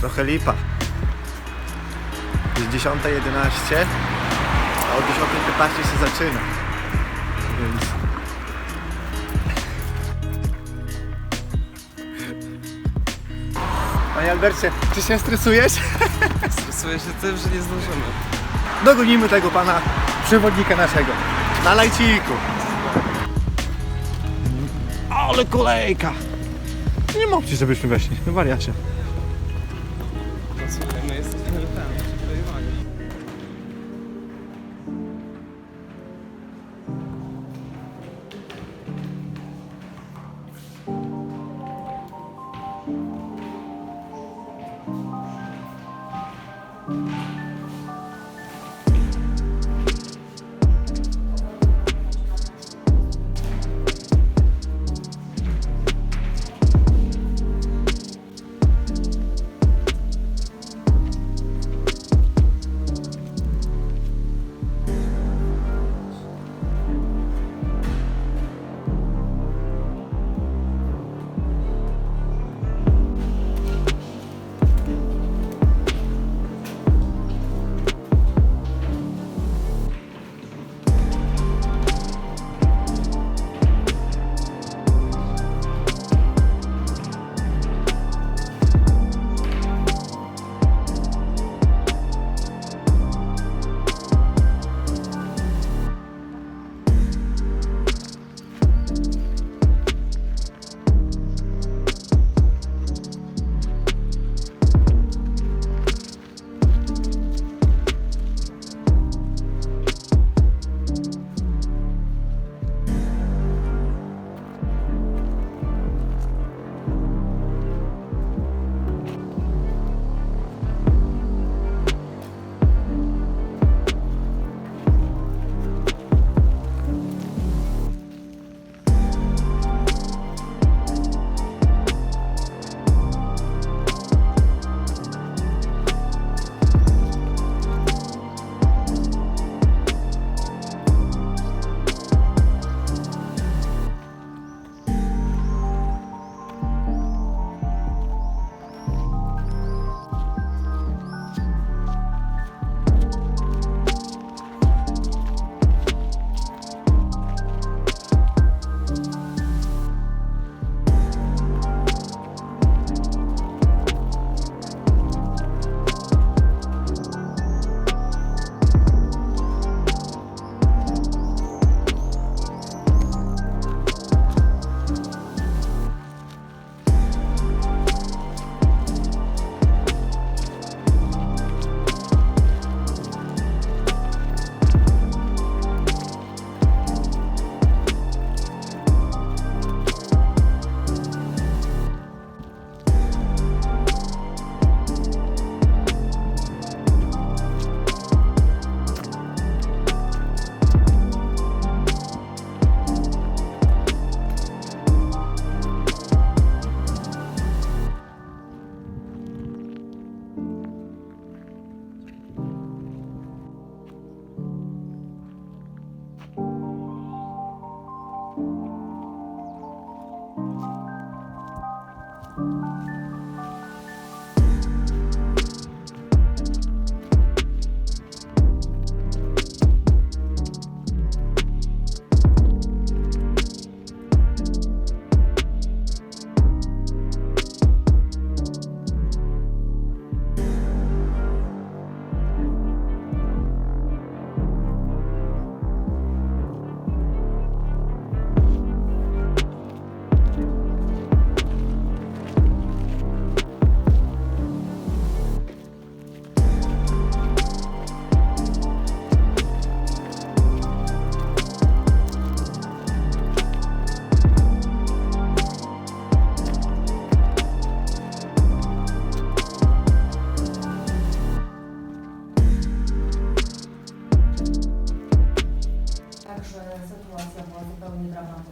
Trochę lipa. Jest 10.11, a o 10.15 się zaczyna. Więc... Panie Albercie, czy się stresujesz? Stresuję się tym, że nie zdążymy. Dogonimy tego pana przewodnika naszego. Na lajciku. Ale kolejka! Nie mówcie, żebyśmy weszli. Wariacie.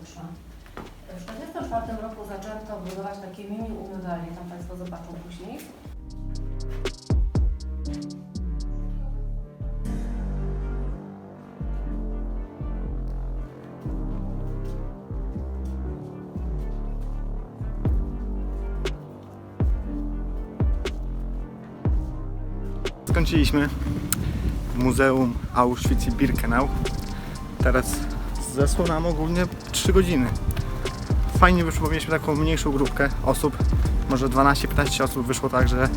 wyszła. W 1944 roku zaczęto budować takie mini umywalnie, tam Państwo zobaczą później. skończyliśmy Muzeum Auschwitz i Birkenau. Teraz zasłonam ogólnie 3 godziny. Fajnie wyszło, bo mieliśmy taką mniejszą grupkę osób. Może 12-15 osób wyszło tak, że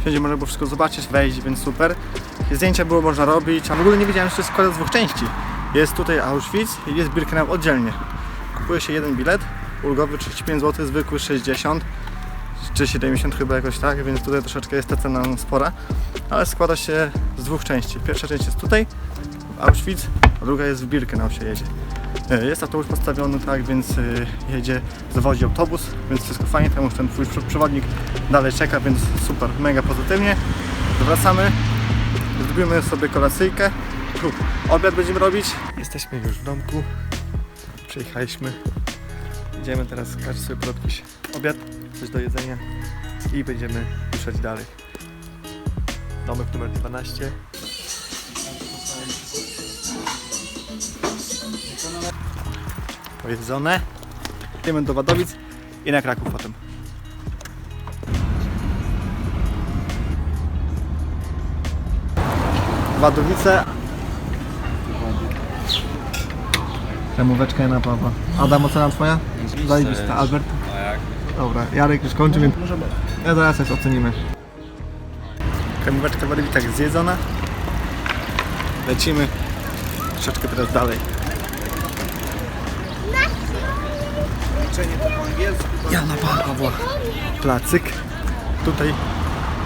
wszędzie można było wszystko zobaczyć, wejść, więc super. Zdjęcia było można robić, a w ogóle nie wiedziałem, że to jest składa z dwóch części. Jest tutaj Auschwitz i jest Birkenau oddzielnie. Kupuje się jeden bilet, ulgowy 35 zł, zwykły 60 czy 70 chyba jakoś tak, więc tutaj troszeczkę jest ta cena spora, ale składa się z dwóch części. Pierwsza część jest tutaj, w Auschwitz, a druga jest w Birkenau się jedzie. E, Jest autobus postawiony tak, więc e, jedzie, zawodzi autobus, więc wszystko fajnie, tam ten twój prze- przewodnik dalej czeka, więc super, mega pozytywnie. Wracamy, zrobimy sobie kolacyjkę, tu obiad będziemy robić. Jesteśmy już w domku, przyjechaliśmy, idziemy teraz każdy sobie jakiś obiad, coś do jedzenia i będziemy ruszać dalej. Domek numer 12. Pojedzone. Idziemy do Wadowic i na Kraków potem. Wadowice. Remóweczka Jana Pawła. Adam, ocena twoja? Zajebista. Albert? Jak? Dobra, Jarek już kończy, więc ja zaraz coś ocenimy. Kremóweczka w Wadowic zjedzona. Lecimy troszeczkę teraz dalej. Jana Pawła. Placyk. Tutaj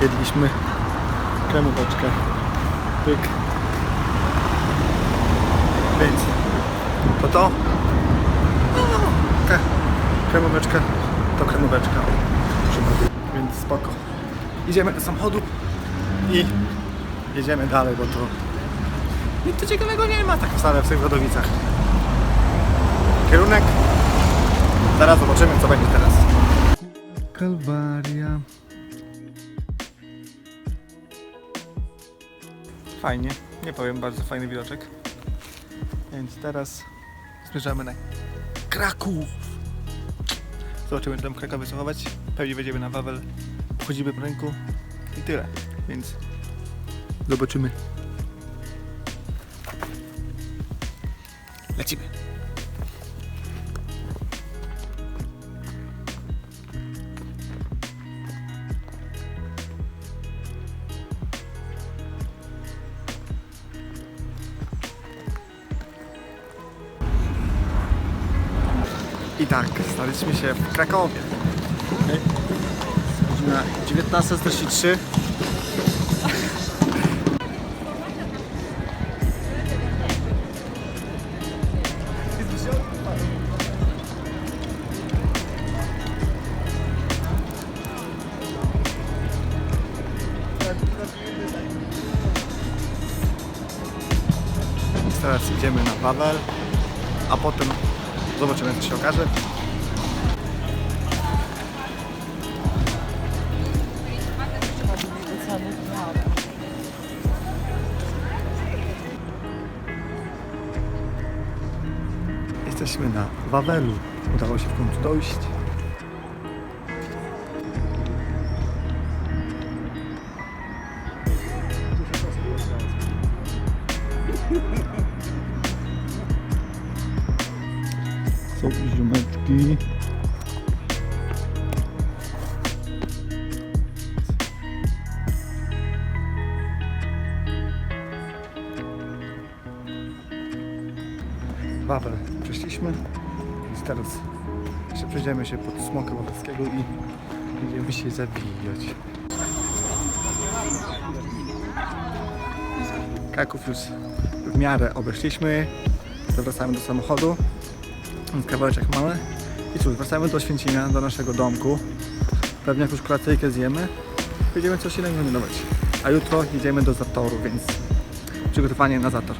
jedliśmy kremóweczkę. Pyk. Więc to to. Ka- Kremóweczka to kremóweczka. Więc spoko. Idziemy do samochodu i jedziemy dalej, bo to nic tu ciekawego nie ma tak wcale w tych Wadowicach. Kierunek Zaraz zobaczymy, co będzie teraz. Kalwaria. Fajnie, nie powiem, bardzo fajny widoczek. Więc teraz zmierzamy na Kraków. Zobaczymy, czy tam w Krakowie zachować. Pewnie wejdziemy na Wawel, pochodzimy po rynku i tyle. Więc zobaczymy. Lecimy. Tak, staliśmy się w Krakowie. Okay. Godzina 19.43. Teraz idziemy na Wawel, a potem zobaczymy co się okaże. Jesteśmy na Wawelu. Udało się w końcu dojść. Wawel przeszliśmy, więc teraz jeszcze przejdziemy się pod smoka wawelskiego i będziemy się zawijać. Kraków już w miarę obeszliśmy, zawracamy do samochodu, kawałeczek mamy. I cóż, wracamy do Święcimia, do naszego domku. Pewnie jakąś kolacyjkę zjemy. Będziemy coś innego kombinować. A jutro jedziemy do Zatoru, więc przygotowanie na Zator.